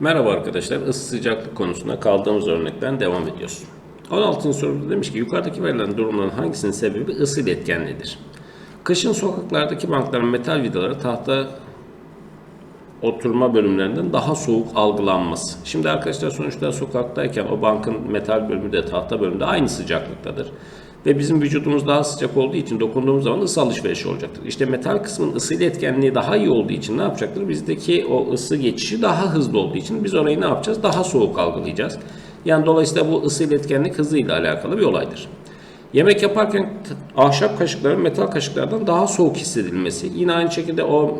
Merhaba arkadaşlar, ısı sıcaklık konusunda kaldığımız örnekten devam ediyoruz. 16. soruda demiş ki yukarıdaki verilen durumların hangisinin sebebi ısı iletkenliğidir? Kışın sokaklardaki bankların metal vidaları tahta oturma bölümlerinden daha soğuk algılanması. Şimdi arkadaşlar sonuçta sokaktayken o bankın metal bölümü de tahta bölümü de aynı sıcaklıktadır. Ve bizim vücudumuz daha sıcak olduğu için dokunduğumuz zaman ısı alışverişi olacaktır. İşte metal kısmın ısı iletkenliği daha iyi olduğu için ne yapacaktır? Bizdeki o ısı geçişi daha hızlı olduğu için biz orayı ne yapacağız? Daha soğuk algılayacağız. Yani dolayısıyla bu ısı iletkenlik hızıyla alakalı bir olaydır. Yemek yaparken ahşap kaşıkların metal kaşıklardan daha soğuk hissedilmesi. Yine aynı şekilde o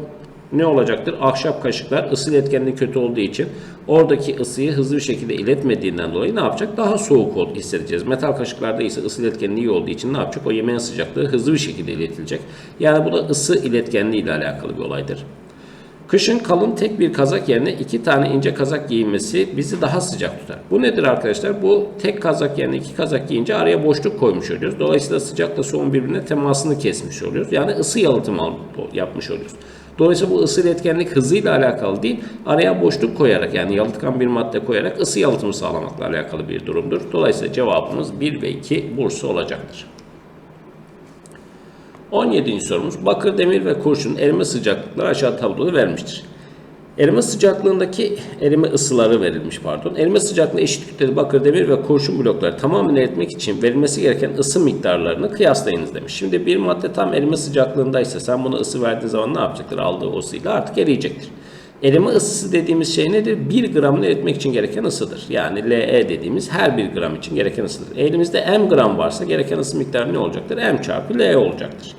ne olacaktır? Ahşap kaşıklar ısı iletkenliği kötü olduğu için oradaki ısıyı hızlı bir şekilde iletmediğinden dolayı ne yapacak? Daha soğuk ol- hissedeceğiz. Metal kaşıklarda ise ısı iletkenliği iyi olduğu için ne yapacak? O yemeğin sıcaklığı hızlı bir şekilde iletilecek. Yani bu da ısı iletkenliği ile alakalı bir olaydır. Kışın kalın tek bir kazak yerine iki tane ince kazak giyinmesi bizi daha sıcak tutar. Bu nedir arkadaşlar? Bu tek kazak yerine iki kazak giyince araya boşluk koymuş oluyoruz. Dolayısıyla sıcakla soğuğun birbirine temasını kesmiş oluyoruz. Yani ısı yalıtımı al- yapmış oluyoruz. Dolayısıyla bu ısı iletkenlik hızıyla alakalı değil, araya boşluk koyarak yani yalıtkan bir madde koyarak ısı yalıtımı sağlamakla alakalı bir durumdur. Dolayısıyla cevabımız 1 ve 2 Bursa olacaktır. 17. sorumuz bakır, demir ve kurşun erime sıcaklıkları aşağı tabloda vermiştir. Erime sıcaklığındaki erime ısıları verilmiş pardon. Erime sıcaklığı eşit kütleli bakır, demir ve kurşun blokları tamamen eritmek için verilmesi gereken ısı miktarlarını kıyaslayınız demiş. Şimdi bir madde tam erime sıcaklığındaysa sen buna ısı verdiğin zaman ne yapacaktır? Aldığı ısıyla artık eriyecektir. Erime ısısı dediğimiz şey nedir? 1 gramını eritmek için gereken ısıdır. Yani LE dediğimiz her 1 gram için gereken ısıdır. Elimizde M gram varsa gereken ısı miktarı ne olacaktır? M çarpı L olacaktır.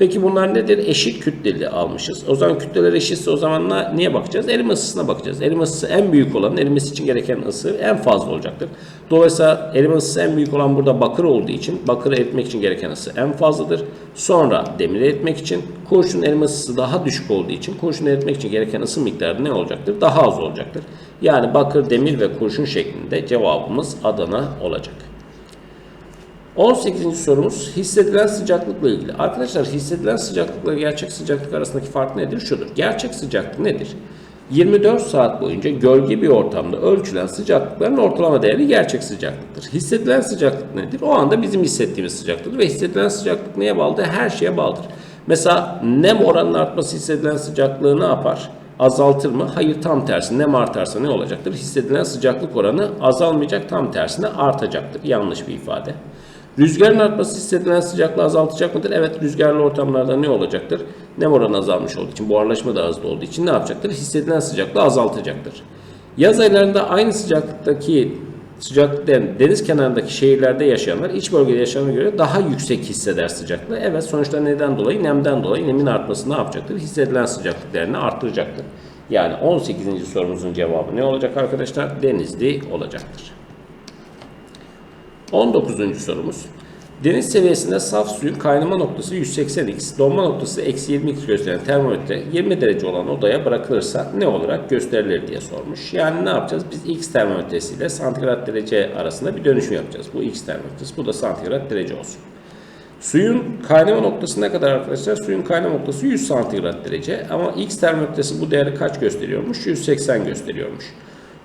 Peki bunlar nedir? Eşit kütleli almışız. O zaman kütleler eşitse o zaman niye bakacağız? Erime ısısına bakacağız. Erime ısısı en büyük olan erimesi için gereken ısı en fazla olacaktır. Dolayısıyla erime ısısı en büyük olan burada bakır olduğu için bakırı eritmek için gereken ısı en fazladır. Sonra demiri eritmek için kurşun erime ısısı daha düşük olduğu için kurşun eritmek için gereken ısı miktarı ne olacaktır? Daha az olacaktır. Yani bakır, demir ve kurşun şeklinde cevabımız Adana olacak. 18. sorumuz hissedilen sıcaklıkla ilgili. Arkadaşlar hissedilen sıcaklıkla gerçek sıcaklık arasındaki fark nedir? Şudur. Gerçek sıcaklık nedir? 24 saat boyunca gölge bir ortamda ölçülen sıcaklıkların ortalama değeri gerçek sıcaklıktır. Hissedilen sıcaklık nedir? O anda bizim hissettiğimiz sıcaklıktır ve hissedilen sıcaklık neye bağlıdır? Her şeye bağlıdır. Mesela nem oranının artması hissedilen sıcaklığı ne yapar? Azaltır mı? Hayır tam tersi. Nem artarsa ne olacaktır? Hissedilen sıcaklık oranı azalmayacak tam tersine artacaktır. Yanlış bir ifade. Rüzgarın artması hissedilen sıcaklığı azaltacak mıdır? Evet rüzgarlı ortamlarda ne olacaktır? Nem oranı azalmış olduğu için, buharlaşma da hızlı olduğu için ne yapacaktır? Hissedilen sıcaklığı azaltacaktır. Yaz aylarında aynı sıcaklıktaki sıcaklıkta deniz kenarındaki şehirlerde yaşayanlar iç bölgede yaşayanlara göre daha yüksek hisseder sıcaklığı. Evet sonuçta neden dolayı? Nemden dolayı nemin artması ne yapacaktır? Hissedilen sıcaklık değerini arttıracaktır. Yani 18. sorumuzun cevabı ne olacak arkadaşlar? Denizli olacaktır. 19. sorumuz. Deniz seviyesinde saf suyun kaynama noktası 180x, donma noktası eksi 20x gösteren termometre 20 derece olan odaya bırakılırsa ne olarak gösterilir diye sormuş. Yani ne yapacağız? Biz x termometresiyle santigrat derece arasında bir dönüşüm yapacağız. Bu x termometresi, bu da santigrat derece olsun. Suyun kaynama noktası ne kadar arkadaşlar? Suyun kaynama noktası 100 santigrat derece ama x termometresi bu değeri kaç gösteriyormuş? 180 gösteriyormuş.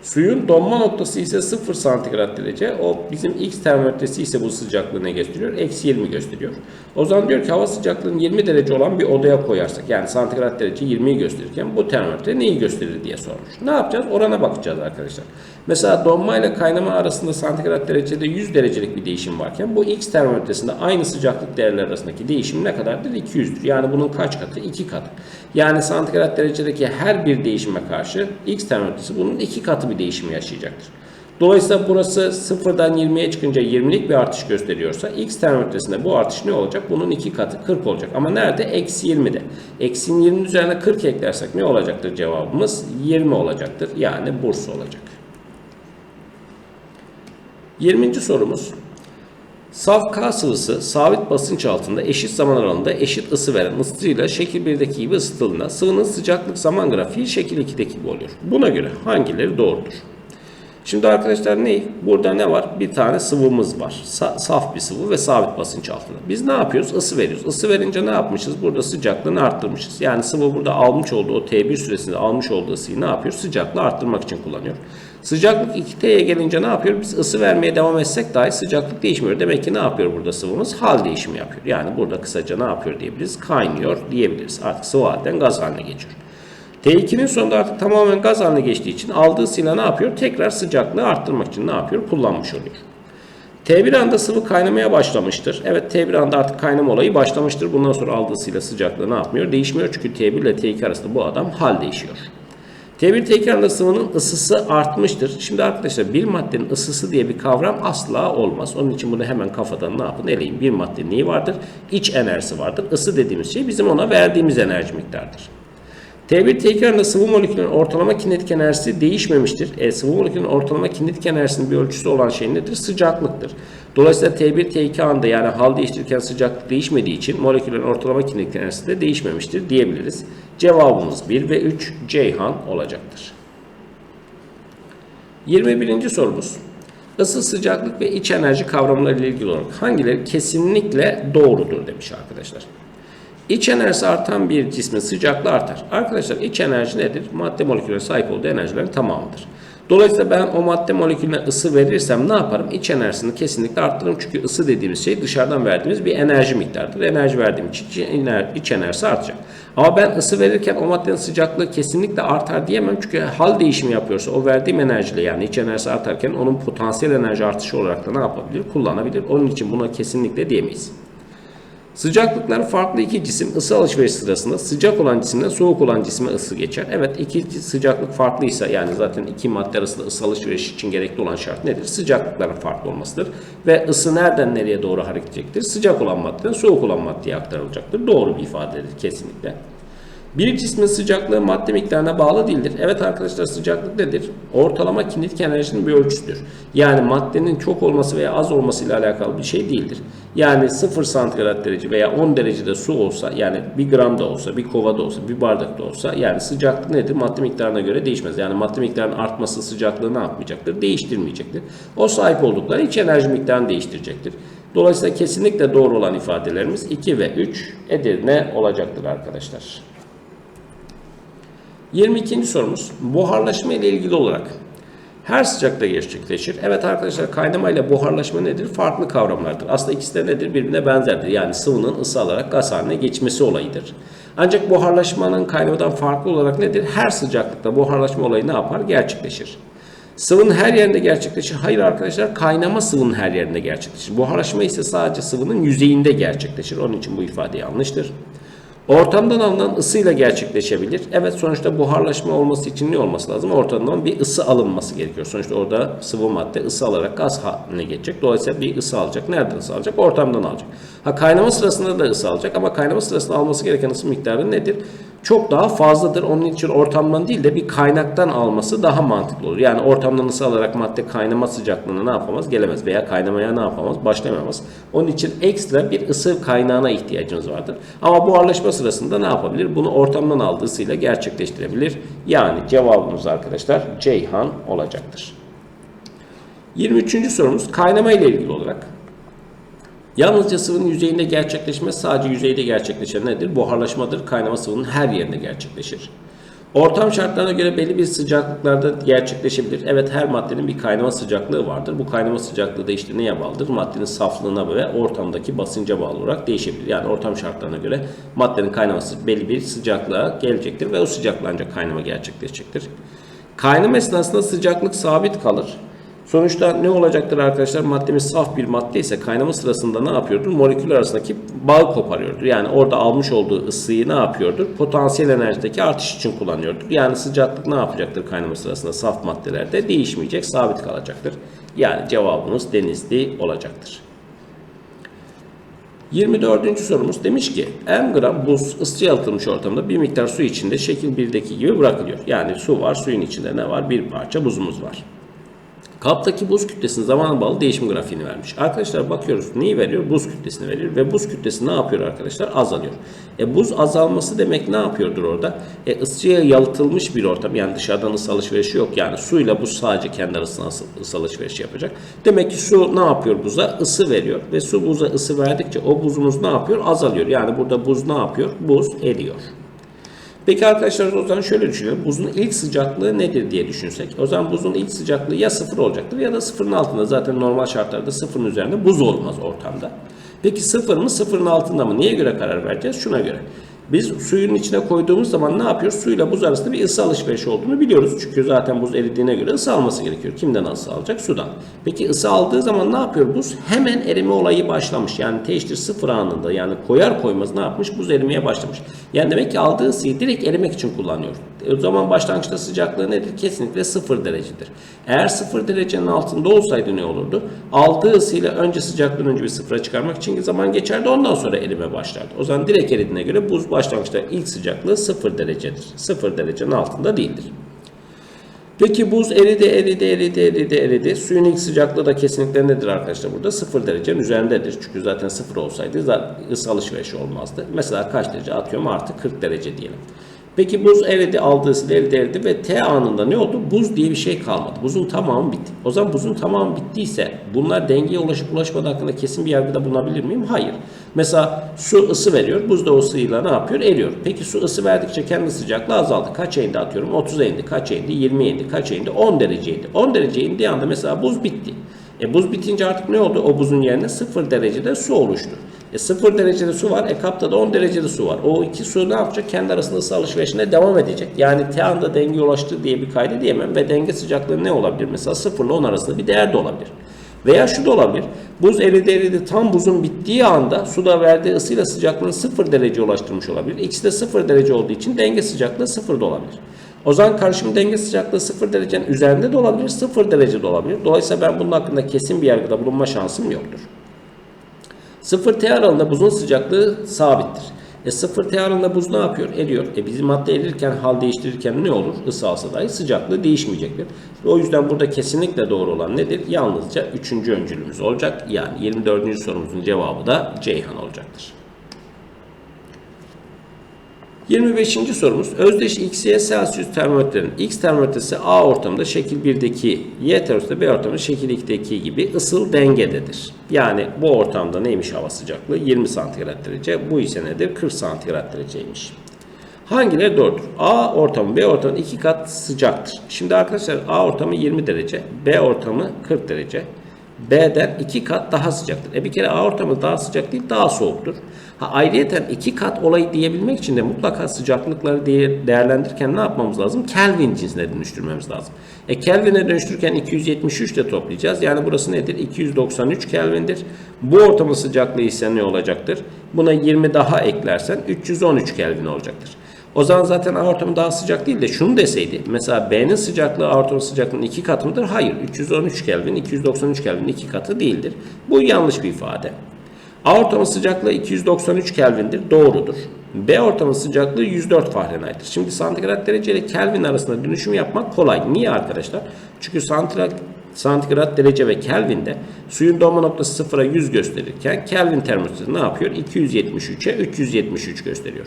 Suyun donma noktası ise 0 santigrat derece. O bizim x termometresi ise bu sıcaklığı ne gösteriyor? Eksi 20 gösteriyor. O zaman diyor ki hava sıcaklığının 20 derece olan bir odaya koyarsak yani santigrat derece 20'yi gösterirken bu termometre neyi gösterir diye sormuş. Ne yapacağız? Orana bakacağız arkadaşlar. Mesela donma ile kaynama arasında santigrat derecede 100 derecelik bir değişim varken bu x termometresinde aynı sıcaklık değerleri arasındaki değişim ne kadardır? 200'dür. Yani bunun kaç katı? 2 katı. Yani santigrat derecedeki her bir değişime karşı x termometresi bunun 2 katı bir değişim yaşayacaktır. Dolayısıyla burası sıfırdan 20'ye çıkınca 20'lik bir artış gösteriyorsa x termometresinde bu artış ne olacak? Bunun 2 katı 40 olacak. Ama nerede? Eksi 20'de. Eksi 20'nin üzerine 40 eklersek ne olacaktır cevabımız? 20 olacaktır. Yani Bursa olacak. 20. sorumuz. Saf K sıvısı sabit basınç altında eşit zaman aralığında eşit ısı veren ısıtıcıyla şekil 1'deki gibi ısıtıldığında sıvının sıcaklık zaman grafiği şekil 2'deki gibi oluyor. Buna göre hangileri doğrudur? Şimdi arkadaşlar ne? Burada ne var? Bir tane sıvımız var. Sa- saf bir sıvı ve sabit basınç altında. Biz ne yapıyoruz? Isı veriyoruz. Isı verince ne yapmışız? Burada sıcaklığını arttırmışız. Yani sıvı burada almış olduğu o T1 süresinde almış olduğu ısıyı ne yapıyor? Sıcaklığı arttırmak için kullanıyor. Sıcaklık 2T'ye gelince ne yapıyor? Biz ısı vermeye devam etsek dahi sıcaklık değişmiyor. Demek ki ne yapıyor burada sıvımız? Hal değişimi yapıyor. Yani burada kısaca ne yapıyor diyebiliriz? Kaynıyor diyebiliriz. Artık sıvı halden gaz haline geçiyor. T2'nin sonunda artık tamamen gaz haline geçtiği için aldığı ısıyla ne yapıyor? Tekrar sıcaklığı arttırmak için ne yapıyor? Kullanmış oluyor. T1 anda sıvı kaynamaya başlamıştır. Evet T1 anda artık kaynama olayı başlamıştır. Bundan sonra aldığı ısıyla sıcaklığı ne yapmıyor? Değişmiyor çünkü T1 ile T2 arasında bu adam hal değişiyor. T1 T2 arasında sıvının ısısı artmıştır. Şimdi arkadaşlar bir maddenin ısısı diye bir kavram asla olmaz. Onun için bunu hemen kafadan ne yapın? Eleyin. Bir madde neyi vardır? İç enerjisi vardır. Isı dediğimiz şey bizim ona verdiğimiz enerji miktarıdır. T1 T2 arasında sıvı molekülün ortalama kinetik enerjisi değişmemiştir. E, sıvı molekülün ortalama kinetik enerjisinin bir ölçüsü olan şey nedir? Sıcaklıktır. Dolayısıyla T1 T2 anda yani hal değiştirirken sıcaklık değişmediği için molekülün ortalama kinetik enerjisi de değişmemiştir diyebiliriz. Cevabımız 1 ve 3 Ceyhan olacaktır. 21. sorumuz. Isı, sıcaklık ve iç enerji kavramları ile ilgili olarak hangileri kesinlikle doğrudur demiş arkadaşlar. İç enerjisi artan bir cismin sıcaklığı artar. Arkadaşlar iç enerji nedir? Madde molekülüne sahip olduğu enerjilerin tamamıdır. Dolayısıyla ben o madde molekülüne ısı verirsem ne yaparım? İç enerjisini kesinlikle arttırırım. Çünkü ısı dediğimiz şey dışarıdan verdiğimiz bir enerji miktarıdır. Enerji verdiğim için iç enerjisi artacak. Ama ben ısı verirken o maddenin sıcaklığı kesinlikle artar diyemem. Çünkü hal değişimi yapıyorsa o verdiğim enerjiyle yani iç enerjisi artarken onun potansiyel enerji artışı olarak da ne yapabilir? Kullanabilir. Onun için buna kesinlikle diyemeyiz. Sıcaklıkları farklı iki cisim ısı alışveriş sırasında sıcak olan cisimden soğuk olan cisme ısı geçer. Evet iki sıcaklık farklıysa yani zaten iki madde arasında ısı alışveriş için gerekli olan şart nedir? Sıcaklıkların farklı olmasıdır. Ve ısı nereden nereye doğru hareket edecektir? Sıcak olan maddeden soğuk olan maddeye aktarılacaktır. Doğru bir ifadedir kesinlikle. Bir cismin sıcaklığı madde miktarına bağlı değildir. Evet arkadaşlar sıcaklık nedir? Ortalama kinetik enerjinin bir ölçüsüdür. Yani maddenin çok olması veya az olması ile alakalı bir şey değildir. Yani 0 santigrat derece veya 10 derecede su olsa yani 1 gram da olsa, bir kovada olsa, bir bardakta olsa yani sıcaklık nedir? Madde miktarına göre değişmez. Yani madde miktarının artması sıcaklığı ne yapmayacaktır? Değiştirmeyecektir. O sahip oldukları iç enerji miktarını değiştirecektir. Dolayısıyla kesinlikle doğru olan ifadelerimiz 2 ve 3 Edirne olacaktır arkadaşlar. 22. sorumuz buharlaşma ile ilgili olarak her sıcakta gerçekleşir. Evet arkadaşlar kaynama ile buharlaşma nedir? Farklı kavramlardır. Aslında ikisi de nedir? Birbirine benzerdir. Yani sıvının ısı alarak gaz haline geçmesi olayıdır. Ancak buharlaşmanın kaynamadan farklı olarak nedir? Her sıcaklıkta buharlaşma olayı ne yapar? Gerçekleşir. Sıvının her yerinde gerçekleşir. Hayır arkadaşlar kaynama sıvının her yerinde gerçekleşir. Buharlaşma ise sadece sıvının yüzeyinde gerçekleşir. Onun için bu ifade yanlıştır. Ortamdan alınan ısıyla gerçekleşebilir. Evet sonuçta buharlaşma olması için ne olması lazım? Ortamdan bir ısı alınması gerekiyor. Sonuçta orada sıvı madde ısı alarak gaz haline geçecek. Dolayısıyla bir ısı alacak. Nereden ısı alacak? Ortamdan alacak. Ha kaynama sırasında da ısı alacak ama kaynama sırasında alması gereken ısı miktarı nedir? Çok daha fazladır. Onun için ortamdan değil de bir kaynaktan alması daha mantıklı olur. Yani ortamdan ısı alarak madde kaynama sıcaklığına ne yapamaz? Gelemez veya kaynamaya ne yapamaz? Başlayamaz. Onun için ekstra bir ısı kaynağına ihtiyacınız vardır. Ama buharlaşma sırasında ne yapabilir? Bunu ortamdan aldığı ısıyla gerçekleştirebilir. Yani cevabımız arkadaşlar Ceyhan olacaktır. 23. sorumuz kaynama ile ilgili olarak. Yalnızca sıvının yüzeyinde gerçekleşmez. Sadece yüzeyde gerçekleşen nedir? Buharlaşmadır. Kaynama sıvının her yerinde gerçekleşir. Ortam şartlarına göre belli bir sıcaklıklarda gerçekleşebilir. Evet her maddenin bir kaynama sıcaklığı vardır. Bu kaynama sıcaklığı da işte neye bağlıdır? Maddenin saflığına ve ortamdaki basınca bağlı olarak değişebilir. Yani ortam şartlarına göre maddenin kaynaması belli bir sıcaklığa gelecektir ve o sıcaklığa ancak kaynama gerçekleşecektir. Kaynama esnasında sıcaklık sabit kalır. Sonuçta ne olacaktır arkadaşlar? Maddemiz saf bir madde ise kaynama sırasında ne yapıyordur? Moleküller arasındaki bağ koparıyordur. Yani orada almış olduğu ısıyı ne yapıyordur? Potansiyel enerjideki artış için kullanıyordur. Yani sıcaklık ne yapacaktır kaynama sırasında? Saf maddelerde değişmeyecek, sabit kalacaktır. Yani cevabımız denizli olacaktır. 24. sorumuz demiş ki m gram buz ısıya yalıtılmış ortamda bir miktar su içinde şekil 1'deki gibi bırakılıyor. Yani su var, suyun içinde ne var? Bir parça buzumuz var. Kaptaki buz kütlesinin zamana bağlı değişim grafiğini vermiş. Arkadaşlar bakıyoruz neyi veriyor? Buz kütlesini veriyor ve buz kütlesi ne yapıyor arkadaşlar? Azalıyor. E buz azalması demek ne yapıyordur orada? E ısıya yalıtılmış bir ortam yani dışarıdan ısı alışverişi yok. Yani suyla buz sadece kendi arasında ısı, alışverişi yapacak. Demek ki su ne yapıyor buza? Isı veriyor ve su buza ısı verdikçe o buzumuz ne yapıyor? Azalıyor. Yani burada buz ne yapıyor? Buz eriyor. Peki arkadaşlar o zaman şöyle düşünelim. Buzun ilk sıcaklığı nedir diye düşünsek. O zaman buzun ilk sıcaklığı ya sıfır olacaktır ya da sıfırın altında. Zaten normal şartlarda sıfırın üzerinde buz olmaz ortamda. Peki sıfır mı sıfırın altında mı? Niye göre karar vereceğiz? Şuna göre. Biz suyun içine koyduğumuz zaman ne yapıyoruz? Suyla buz arasında bir ısı alışverişi olduğunu biliyoruz. Çünkü zaten buz eridiğine göre ısı alması gerekiyor. Kimden ısı alacak? Sudan. Peki ısı aldığı zaman ne yapıyor buz? Hemen erime olayı başlamış. Yani teşhir sıfır anında yani koyar koymaz ne yapmış? Buz erimeye başlamış. Yani demek ki aldığı ısıyı direkt erimek için kullanıyor. E O zaman başlangıçta sıcaklığı nedir? Kesinlikle sıfır derecedir. Eğer sıfır derecenin altında olsaydı ne olurdu? Aldığı ısıyla önce sıcaklığını önce bir sıfıra çıkarmak için zaman geçerdi. Ondan sonra erime başlardı. O zaman direkt eridiğine göre buz başlangıçta ilk sıcaklığı sıfır derecedir. Sıfır derecenin altında değildir. Peki buz eridi, eridi, eridi, eridi, eridi. Suyun ilk sıcaklığı da kesinlikle nedir arkadaşlar burada? Sıfır derecenin üzerindedir. Çünkü zaten sıfır olsaydı zaten ısı alışverişi olmazdı. Mesela kaç derece atıyorum artı 40 derece diyelim. Peki buz eridi, aldığı ısı eridi, eridi ve T anında ne oldu? Buz diye bir şey kalmadı. Buzun tamamı bitti. O zaman buzun tamamı bittiyse bunlar dengeye ulaşıp ulaşmadığı hakkında kesin bir yargıda bulunabilir miyim? Hayır. Mesela su ısı veriyor. Buz da o ısıyla ne yapıyor? Eriyor. Peki su ısı verdikçe kendi sıcaklığı azaldı. Kaça indi atıyorum? 30'a indi. Kaça indi? 20'ye indi. Kaça indi? 10 derece indi. 10 derece indiği anda mesela buz bitti. E buz bitince artık ne oldu? O buzun yerine 0 derecede su oluştu. E 0 derecede su var. E kapta da 10 derecede su var. O iki su ne yapacak? Kendi arasında ısı alışverişine devam edecek. Yani T anda denge ulaştı diye bir kaydı diyemem. Ve denge sıcaklığı ne olabilir? Mesela 0 ile 10 arasında bir değer de olabilir. Veya şu da olabilir. Buz eridi eridi tam buzun bittiği anda suda verdiği ısıyla sıcaklığını 0 derece ulaştırmış olabilir. İkisi de 0 derece olduğu için denge sıcaklığı 0 da olabilir. O zaman karışım denge sıcaklığı 0 derecenin üzerinde de olabilir, 0 derecede olabilir. Dolayısıyla ben bunun hakkında kesin bir yargıda bulunma şansım yoktur. 0 T aralığında buzun sıcaklığı sabittir. E 0 T aralığında buz ne yapıyor? Eriyor. E bizim madde erirken, hal değiştirirken ne olur? Isı alsa dahi sıcaklığı değişmeyecektir. O yüzden burada kesinlikle doğru olan nedir? Yalnızca 3. öncülümüz olacak. Yani 24. sorumuzun cevabı da Ceyhan olacaktır. 25. sorumuz özdeş X, Y Celsius termometrenin X termometresi A ortamında şekil 1'deki Y termometresi B ortamında şekil 2'deki gibi ısıl dengededir. Yani bu ortamda neymiş hava sıcaklığı? 20 santigrat derece. Bu ise nedir? 40 santigrat dereceymiş. Hangileri doğrudur? A ortamı B ortamı iki kat sıcaktır. Şimdi arkadaşlar A ortamı 20 derece, B ortamı 40 derece. B'den iki kat daha sıcaktır. E bir kere A ortamı daha sıcak değil, daha soğuktur. Ha ayrıyeten iki kat olayı diyebilmek için de mutlaka sıcaklıkları diye değerlendirirken ne yapmamız lazım? Kelvin cinsine dönüştürmemiz lazım. E Kelvin'e dönüştürürken 273 ile toplayacağız. Yani burası nedir? 293 Kelvin'dir. Bu ortamın sıcaklığı ise ne olacaktır? Buna 20 daha eklersen 313 Kelvin olacaktır. O zaman zaten A ortamı daha sıcak değil de şunu deseydi. Mesela B'nin sıcaklığı A ortamı sıcaklığının iki katı mıdır? Hayır. 313 Kelvin, 293 Kelvin iki katı değildir. Bu yanlış bir ifade. A ortamı sıcaklığı 293 Kelvin'dir. Doğrudur. B ortamı sıcaklığı 104 Fahrenheit'tir. Şimdi santigrat derece ile Kelvin arasında dönüşüm yapmak kolay. Niye arkadaşlar? Çünkü santigrat santigrat derece ve Kelvin'de suyun donma noktası sıfıra 100 gösterirken Kelvin termometresi ne yapıyor? 273'e 373 gösteriyor.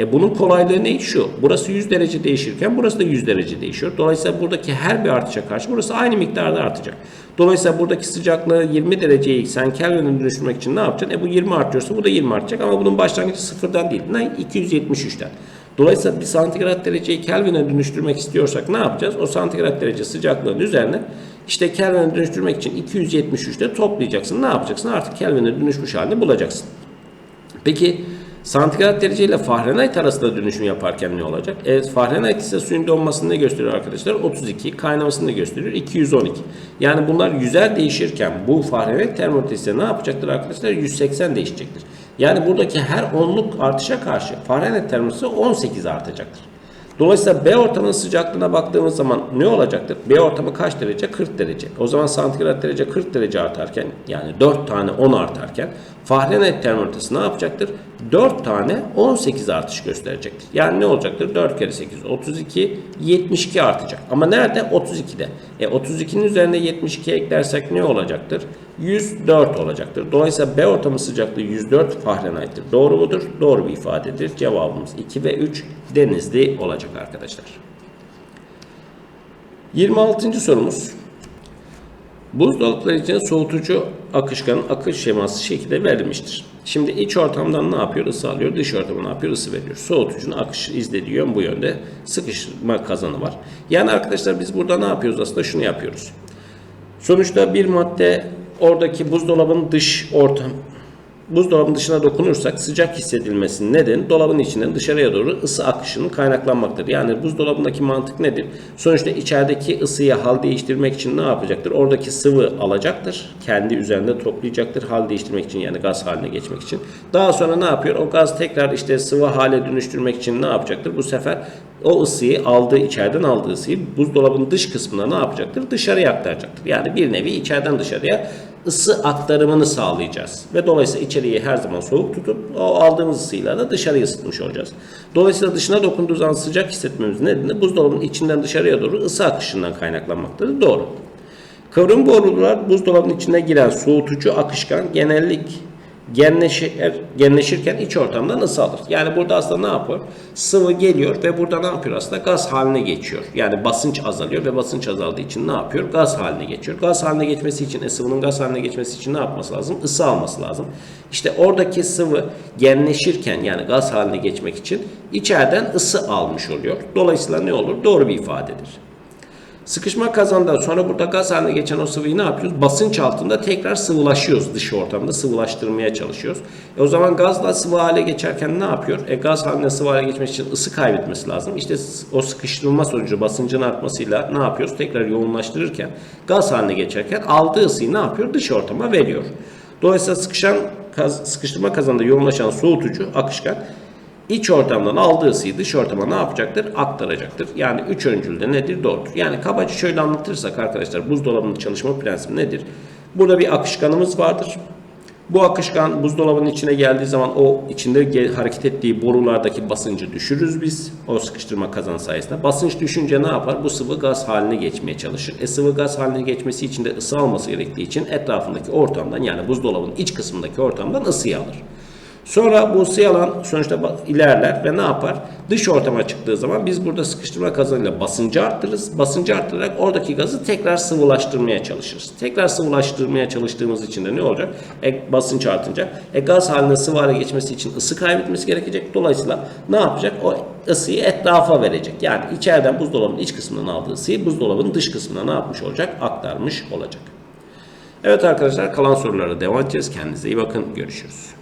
E bunun kolaylığı ne? Şu. Burası 100 derece değişirken burası da 100 derece değişiyor. Dolayısıyla buradaki her bir artışa karşı burası aynı miktarda artacak. Dolayısıyla buradaki sıcaklığı 20 dereceye sen Kelvin'e dönüştürmek için ne yapacaksın? E bu 20 artıyorsa bu da 20 artacak ama bunun başlangıcı sıfırdan değil. Ne? 273'ten. Dolayısıyla bir santigrat dereceyi Kelvin'e dönüştürmek istiyorsak ne yapacağız? O santigrat derece sıcaklığın üzerine işte Kelvin'e dönüştürmek için 273'te toplayacaksın. Ne yapacaksın? Artık Kelvin'e dönüşmüş halini bulacaksın. Peki santigrat derece ile Fahrenheit arasında dönüşüm yaparken ne olacak? E, Fahrenheit ise suyun donmasını ne gösteriyor arkadaşlar? 32. Kaynamasını ne gösteriyor? 212. Yani bunlar yüzer değişirken bu Fahrenheit termometresi ne yapacaktır arkadaşlar? 180 değişecektir. Yani buradaki her onluk artışa karşı Fahrenheit termometresi 18 artacaktır. Dolayısıyla B ortamının sıcaklığına baktığımız zaman ne olacaktır? B ortamı kaç derece? 40 derece. O zaman santigrat derece 40 derece artarken yani 4 tane 10 artarken Fahrenheit termometresi ne yapacaktır? 4 tane 18 artış gösterecektir. Yani ne olacaktır? 4 kere 8 32 72 artacak. Ama nerede? 32'de. E 32'nin üzerine 72 eklersek ne olacaktır? 104 olacaktır. Dolayısıyla B ortamı sıcaklığı 104 Fahrenheit'tir. Doğru mudur? Doğru bir ifadedir. Cevabımız 2 ve 3 denizli olacak arkadaşlar. 26. sorumuz. Buzdolapları için soğutucu akışkanın akış şeması şekilde verilmiştir. Şimdi iç ortamdan ne yapıyor? Isı alıyor. Dış ortama ne yapıyor? Isı veriyor. Soğutucunun akışı izlediği yön bu yönde. Sıkışma kazanı var. Yani arkadaşlar biz burada ne yapıyoruz? Aslında şunu yapıyoruz. Sonuçta bir madde oradaki buzdolabının dış ortam buzdolabının dışına dokunursak sıcak hissedilmesinin nedeni dolabın içinden dışarıya doğru ısı akışının kaynaklanmaktır. Yani buzdolabındaki mantık nedir? Sonuçta içerideki ısıyı hal değiştirmek için ne yapacaktır? Oradaki sıvı alacaktır. Kendi üzerinde toplayacaktır hal değiştirmek için yani gaz haline geçmek için. Daha sonra ne yapıyor? O gaz tekrar işte sıvı hale dönüştürmek için ne yapacaktır? Bu sefer o ısıyı aldığı içeriden aldığı ısıyı buzdolabının dış kısmına ne yapacaktır? Dışarıya aktaracaktır. Yani bir nevi içeriden dışarıya ısı aktarımını sağlayacağız. Ve dolayısıyla içeriği her zaman soğuk tutup o aldığımız ısıyla da dışarıya ısıtmış olacağız. Dolayısıyla dışına dokunduğu zaman sıcak hissetmemizin nedeni buzdolabının içinden dışarıya doğru ısı akışından kaynaklanmaktadır. Doğru. Kıvrım borular buzdolabının içine giren soğutucu akışkan genellik genleşir, genleşirken iç ortamdan ısı alır. Yani burada aslında ne yapıyor? Sıvı geliyor ve burada ne yapıyor aslında? Gaz haline geçiyor. Yani basınç azalıyor ve basınç azaldığı için ne yapıyor? Gaz haline geçiyor. Gaz haline geçmesi için, e, sıvının gaz haline geçmesi için ne yapması lazım? Isı alması lazım. İşte oradaki sıvı genleşirken yani gaz haline geçmek için içeriden ısı almış oluyor. Dolayısıyla ne olur? Doğru bir ifadedir. Sıkışma kazandan sonra burada gaz haline geçen o sıvıyı ne yapıyoruz? Basınç altında tekrar sıvılaşıyoruz dış ortamda. Sıvılaştırmaya çalışıyoruz. E o zaman gazla sıvı hale geçerken ne yapıyor? E gaz haline sıvı hale geçmek için ısı kaybetmesi lazım. İşte o sıkıştırılma sonucu basıncın artmasıyla ne yapıyoruz? Tekrar yoğunlaştırırken gaz haline geçerken aldığı ısıyı ne yapıyor? Dış ortama veriyor. Dolayısıyla sıkışan kaz, sıkıştırma kazanında yoğunlaşan soğutucu akışkan iç ortamdan aldığı ısıyı dış ortama ne yapacaktır? Aktaracaktır. Yani üç öncülde nedir? Doğrudur. Yani kabaca şöyle anlatırsak arkadaşlar buzdolabının çalışma prensibi nedir? Burada bir akışkanımız vardır. Bu akışkan buzdolabının içine geldiği zaman o içinde hareket ettiği borulardaki basıncı düşürürüz biz. O sıkıştırma kazan sayesinde. Basınç düşünce ne yapar? Bu sıvı gaz haline geçmeye çalışır. E sıvı gaz haline geçmesi için de ısı alması gerektiği için etrafındaki ortamdan yani buzdolabının iç kısmındaki ortamdan ısıyı alır. Sonra bu ısı alan sonuçta ilerler ve ne yapar? Dış ortama çıktığı zaman biz burada sıkıştırma kazanıyla basıncı arttırırız. Basıncı arttırarak oradaki gazı tekrar sıvılaştırmaya çalışırız. Tekrar sıvılaştırmaya çalıştığımız için de ne olacak? E, basınç artınca e, gaz haline sıvı hale geçmesi için ısı kaybetmesi gerekecek. Dolayısıyla ne yapacak? O ısıyı etrafa verecek. Yani içeriden buzdolabının iç kısmından aldığı ısıyı buzdolabının dış kısmına ne yapmış olacak? Aktarmış olacak. Evet arkadaşlar kalan sorulara devam edeceğiz. Kendinize iyi bakın. Görüşürüz.